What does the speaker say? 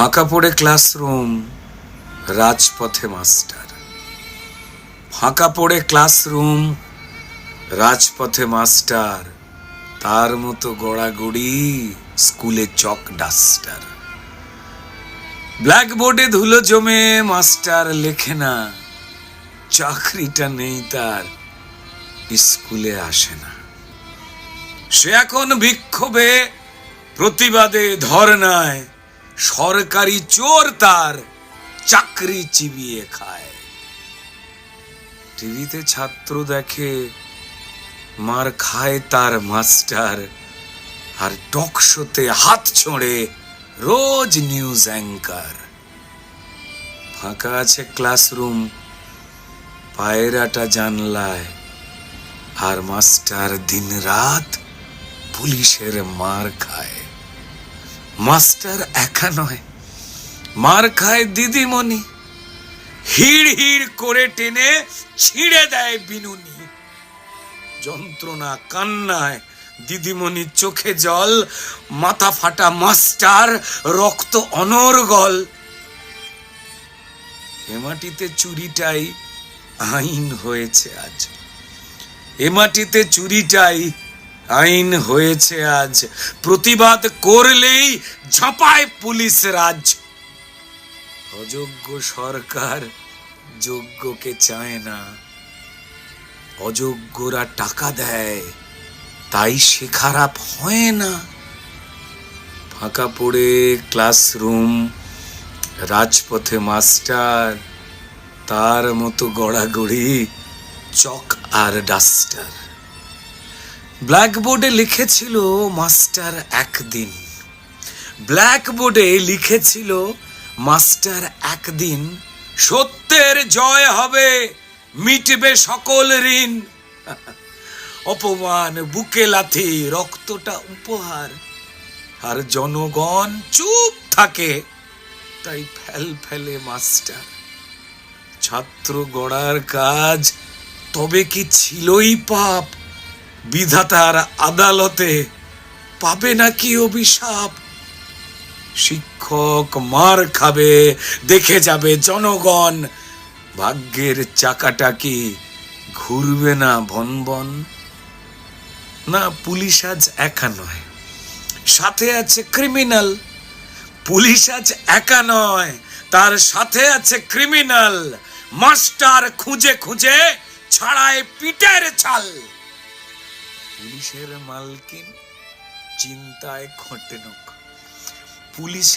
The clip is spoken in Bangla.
ফাঁকা পড়ে ক্লাসরুম, রাজপথে মাস্টার। ফাঁকা পড়ে ক্লাসরুম, রাজপথে মাস্টার, তার মতো গড়াগড়ি স্কুলে চক ডাস্টার। ব্ল্যাকবোর্ডে ধুলো জমে মাস্টার লেখে না, চাকরিটা নেই তার, স্কুলে আসে না। সে এখন বিক্ষোভে, প্রতিবাদে ধর্নায় সরকারি চোর তার চাকরি চিবিয়ে খায়। টিভিতে ছাত্র দেখে, মার খায় তার মাস্টার, আর টক শোতে হাত ছোঁড়ে রোজ নিউজ অ্যাঙ্কার। ফাঁকা আছে ক্লাসরুম পায়রাটা জানলায়, আর মাস্টার দিন রাত পুলিশের মার খায়। মাস্টার একা নয়। মার খায় দিদিমণি। হিড় হিড় করে টেনে ছিঁড়ে দেয় বিনুনি। যন্ত্রণা কান্নায় দিদিমণির চোখে জল, মাথা ফাটা মাস্টার, রক্ত অনর্গল। এ মাটিতে চুরিটাই আইন হয়েছে আজ। এ মাটিতে চুরিটাই আইন হয়েছে আজ। প্রতিবাদ করলেই ঝাঁপায় পুলিশ রাজ। অযোগ্য সরকার যোগ্যকে চায় না। অযোগ্যরা টাকা দেয়, তাই সে খারাপ হয় না। ফাঁকা পড়ে ক্লাসরুম, রাজপথে মাস্টার, তার মতো গড়াগড়ি চক আর ডাস্টার। ব্ল্যাকবোর্ডে লিখেছিল মাস্টার একদিন। ব্ল্যাকবোর্ডে লিখেছিল মাস্টার একদিন। সত্যের জয় হবে, মিটবে সকল ঋণ। অপমান, বুকে লাথি, রক্তটা উপহার। আর জনগণ চুপ থাকে, তাই ফেল ফেলে মাস্টার। ছাত্র গড়ার কাজ তবে কি ছিলই পাপ? বিধাতার আদালতে পাবে নাকি অভিশাপ? শিক্ষক মার খাবে, দেখে যাবে জনগণ। ভাগ্যের চাকাটা কি ঘুরবে না ভন বন না, পুলিশ আজ একা নয়। সাথে আছে ক্রিমিনাল। পুলিশ আজ একা নয়। তার সাথে আছে ক্রিমিনাল। মাস্টার খুঁজে খুঁজে ছাড়ায় পিটের ছাল। পুলিশের মালকিন চিন্তায় খটেনক পুলিশ